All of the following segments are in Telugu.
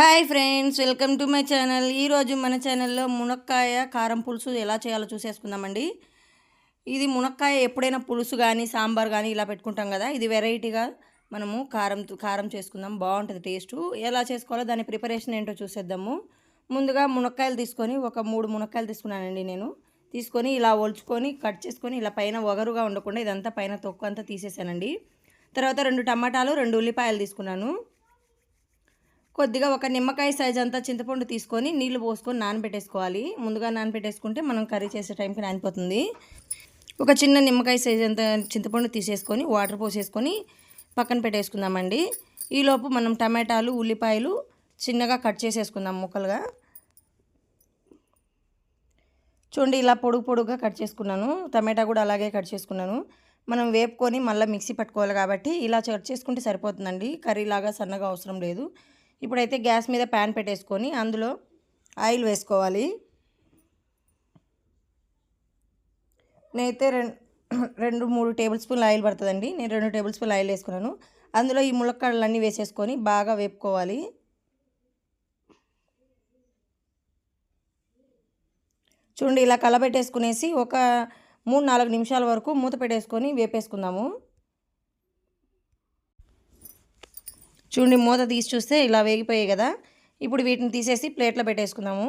Hi friends welcome to my channel. ఈరోజు మన ఛానల్లో మునక్కాయ కారం పులుసు ఎలా చేయాలో చూసేసుకుందామండి. ఇది మునక్కాయ ఎప్పుడైనా పులుసు కానీ సాంబార్ కానీ ఇలా పెట్టుకుంటాం కదా ఇది వెరైటీగా మనము కారం కారం చేసుకుందాం బాగుంటుంది టేస్టు. ఎలా చేసుకోవాలో దాని ప్రిపరేషన్ ఏంటో చూసేద్దాము. ముందుగా మునక్కాయలు తీసుకొని ఒక మూడు మునక్కాయలు తీసుకున్నానండి నేను. తీసుకొని ఇలా ఒలుచుకొని కట్ చేసుకొని ఇలా పైన ఒగరుగా ఉండకుండా ఇదంతా పైన తొక్కు అంతా తీసేసానండి. తర్వాత రెండు టమాటాలు రెండు ఉల్లిపాయలు తీసుకున్నాను. కొద్దిగా ఒక నిమ్మకాయ సైజ్ అంతా చింతపండు తీసుకొని నీళ్ళు పోసుకొని నానబెట్టేసుకోవాలి. ముందుగా నానబెట్టేసుకుంటే మనం కర్రీ చేసే టైంకి నానిపోతుంది. ఒక చిన్న నిమ్మకాయ సైజ్ అంత చింతపండు తీసేసుకొని వాటర్ పోసేసుకొని పక్కన పెట్టేసుకుందామండి. ఈలోపు మనం టమాటాలు ఉల్లిపాయలు చిన్నగా కట్ చేసేసుకుందాం ముక్కలుగా. చూడండి ఇలా పొడుగు పొడుగుగా కట్ చేసుకున్నాను. టమాటా కూడా అలాగే కట్ చేసుకున్నాను. మనం వేపుకొని మళ్ళీ మిక్సీ పట్టుకోవాలి కాబట్టి ఇలా కట్ చేసుకుంటే సరిపోతుందండి. కర్రీ లాగా సన్నగా అవసరం లేదు. ఇప్పుడైతే గ్యాస్ మీద ప్యాన్ పెట్టేసుకొని అందులో ఆయిల్ వేసుకోవాలి. నేనైతే రెండు రెండు మూడు టేబుల్ స్పూన్లు ఆయిల్ పడుతుందండి. నేను రెండు టేబుల్ స్పూన్లు ఆయిల్ వేసుకున్నాను. అందులో ఈ ములక్కాడలన్నీ వేసేసుకొని బాగా వేపుకోవాలి. చూడండి ఇలా కలబెట్టేసుకునేసి ఒక మూడు నాలుగు నిమిషాల వరకు మూత పెట్టేసుకొని వేపేసుకుందాము. చూడండి మూత తీసి చూస్తే ఇలా వేగిపోయాయి కదా. ఇప్పుడు వీటిని తీసేసి ప్లేట్లో పెట్టేసుకుందాము.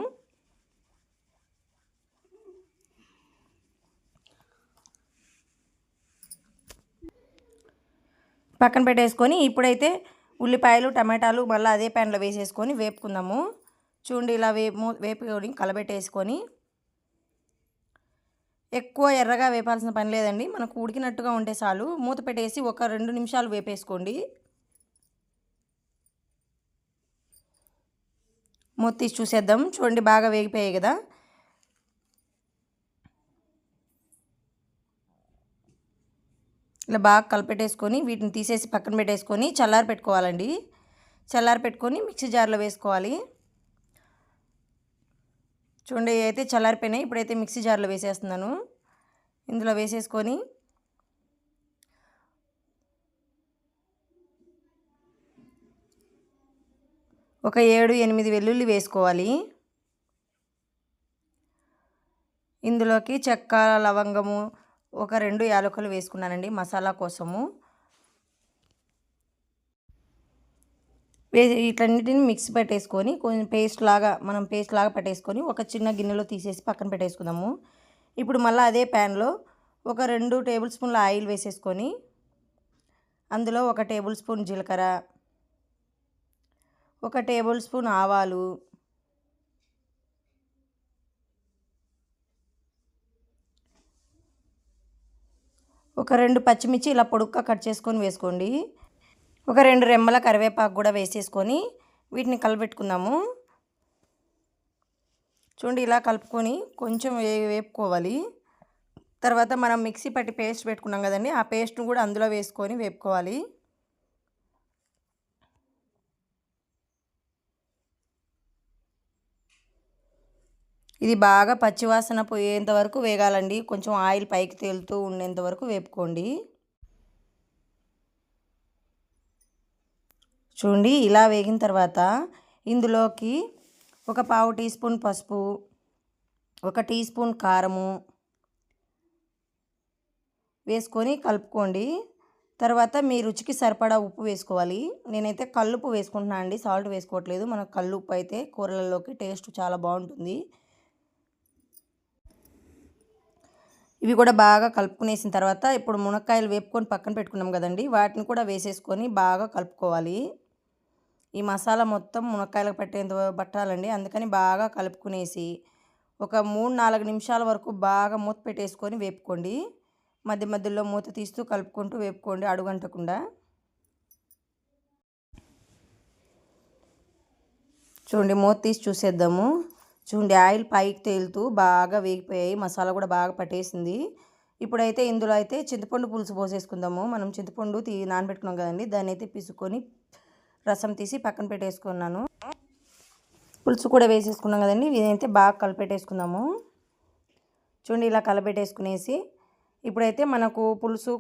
పక్కన పెట్టేసుకొని ఇప్పుడైతే ఉల్లిపాయలు టమాటాలు మళ్ళీ అదే ప్యాన్లో వేసేసుకొని వేపుకుందాము. చూడండి ఇలా వేపు వేపుకొని కలబెట్టేసుకొని. ఎక్కువ ఎర్రగా వేపాల్సిన పని లేదండి. మనకు ఉడికినట్టుగా ఉంటే చాలు. మూత పెట్టేసి ఒక రెండు నిమిషాలు వేపేసుకోండి. మూత తీసి చూసేద్దాం. చూడండి బాగా వేగిపోయాయి కదా. ఇలా బాగా కలిపెట్టేసుకొని వీటిని తీసేసి పక్కన పెట్టేసుకొని చల్లారి పెట్టుకోవాలండి. చల్లారి పెట్టుకొని మిక్సీ జార్లో వేసుకోవాలి. చూడండి అయితే చల్లారిపోయినాయి. ఇప్పుడైతే మిక్సీ జార్లో వేసేస్తున్నాను. ఇందులో వేసేసుకొని ఒక ఏడు ఎనిమిది వెల్లుల్లి వేసుకోవాలి. ఇందులోకి చెక్క లవంగము ఒక రెండు యాలకులు వేసుకున్నానండి మసాలా కోసము. వే వీటన్నిటిని మిక్స్ పెట్టేసుకొని కొంచెం పేస్ట్ లాగా మనం పేస్ట్ లాగా పెట్టేసుకొని ఒక చిన్న గిన్నెలో తీసేసి పక్కన పెట్టేసుకుందాము. ఇప్పుడు మళ్ళీ అదే ప్యాన్లో ఒక రెండు టేబుల్ స్పూన్ల ఆయిల్ వేసేసుకొని అందులో ఒక టేబుల్ స్పూన్ జీలకర్ర ఒక టేబుల్ స్పూన్ ఆవాలు. ఒక రెండు పచ్చిమిర్చి ఇలా పొడుగ్గా కట్ చేసుకొని వేసుకోండి. ఒక రెండు రెమ్మల కరివేపాకు కూడా వేసేసుకొని వీటిని కలపెట్టుకుందాము. చూడండి ఇలా కలుపుకొని కొంచెం వే వేపుకోవాలి. తర్వాత మనం మిక్సీ పట్టి పేస్ట్ పెట్టుకున్నాం కదండి ఆ పేస్ట్ను కూడా అందులో వేసుకొని వేపుకోవాలి. ఇది బాగా పచ్చివాసన పోయేంత వరకు వేగాలండి. కొంచెం ఆయిల్ పైకి తేలుతూ ఉండేంత వరకు వేపుకోండి. చూడండి ఇలా వేగిన తర్వాత ఇందులోకి ఒక పావు టీ స్పూన్ పసుపు ఒక టీ స్పూన్ కారము వేసుకొని కలుపుకోండి. తర్వాత మీ రుచికి సరిపడా ఉప్పు వేసుకోవాలి. నేనైతే కల్లుప్పు వేసుకుంటున్నాను అండి. సాల్ట్ వేసుకోవట్లేదు. మనకు కల్లుప్పు అయితే కూరలలోకి టేస్ట్ చాలా బాగుంటుంది. ఇవి కూడా బాగా కలుపుకునేసిన తర్వాత ఇప్పుడు మునక్కాయలు వేపుకొని పక్కన పెట్టుకున్నాం కదండి. వాటిని కూడా వేసేసుకొని బాగా కలుపుకోవాలి. ఈ మసాలా మొత్తం మునక్కాయలకు పట్టేంత పట్టాలండి. అందుకని బాగా కలుపుకునేసి ఒక మూడు నాలుగు నిమిషాల వరకు బాగా మూత పెట్టేసుకొని వేపుకోండి. మధ్య మధ్యలో మూత తీస్తూ కలుపుకుంటూ వేపుకోండి అడుగంటకుండా. చూడండి మూత తీసి చూసేద్దాము. చూడండి ఆయిల్ పైకి తేలుతూ బాగా వేగిపోయాయి. మసాలా కూడా బాగా పట్టేసింది. ఇప్పుడైతే ఇందులో అయితే చింతపండు పులుసు పోసేసుకుందాము. మనం చింతపండు తీ నానబెట్టుకున్నాం కదండి. దాన్ని అయితే పిసుకొని రసం తీసి పక్కన పెట్టేసుకున్నాను. పులుసు కూడా వేసేసుకున్నాం కదండి. ఇదైతే బాగా కలిపెట్టేసుకుందాము. చూడండి ఇలా కలపెట్టేసుకునేసి ఇప్పుడైతే మనకు పులుసు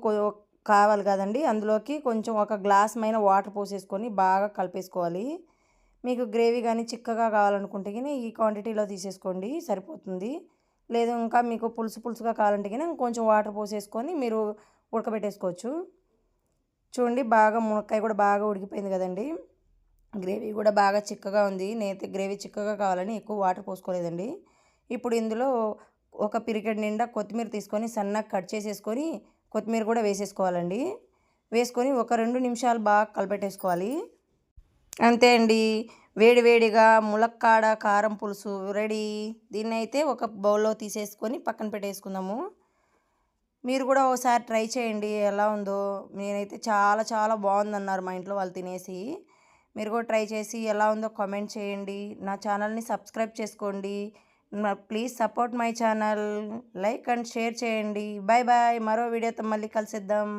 కావాలి కదండి. అందులోకి కొంచెం ఒక గ్లాస్ మైన వాటర్ పోసేసుకొని బాగా కలిపేసుకోవాలి. మీకు గ్రేవీ కానీ చిక్కగా కావాలనుకుంటే కానీ ఈ క్వాంటిటీలో తీసేసుకోండి సరిపోతుంది. లేదు ఇంకా మీకు పులుసు పులుసుగా కావాలంటే కానీ కొంచెం వాటర్ పోసేసుకొని మీరు ఉడకబెట్టేసుకోవచ్చు. చూడండి బాగా మునక్కాయ కూడా బాగా ఉడికిపోయింది కదండి. గ్రేవీ కూడా బాగా చిక్కగా ఉంది. నేనైతే గ్రేవీ చిక్కగా కావాలని ఎక్కువ వాటర్ పోసుకోలేదండి. ఇప్పుడు ఇందులో ఒక పిరికెడ్ నిండా కొత్తిమీర తీసుకొని సన్నగా కట్ చేసేసుకొని కొత్తిమీర కూడా వేసేసుకోవాలండి. వేసుకొని ఒక రెండు నిమిషాలు బాగా కలపెట్టేసుకోవాలి. అంతే అండి. వేడివేడిగా ములక్కాడ కారం పులుసు రెడీ. దీన్ని అయితే ఒక బౌల్లో తీసేసుకొని పక్కన పెట్టేసుకుందాము. మీరు కూడా ఒకసారి ట్రై చేయండి ఎలా ఉందో. నేనైతే చాలా చాలా బాగుందన్నారు మా ఇంట్లో వాళ్ళు తినేసి. మీరు కూడా ట్రై చేసి ఎలా ఉందో కామెంట్ చేయండి. నా ఛానల్ని సబ్స్క్రైబ్ చేసుకోండి. Please support my channel. Like and share చేయండి. బాయ్ బాయ్ మరో వీడియోతో మళ్ళీ కలిసిద్దాం.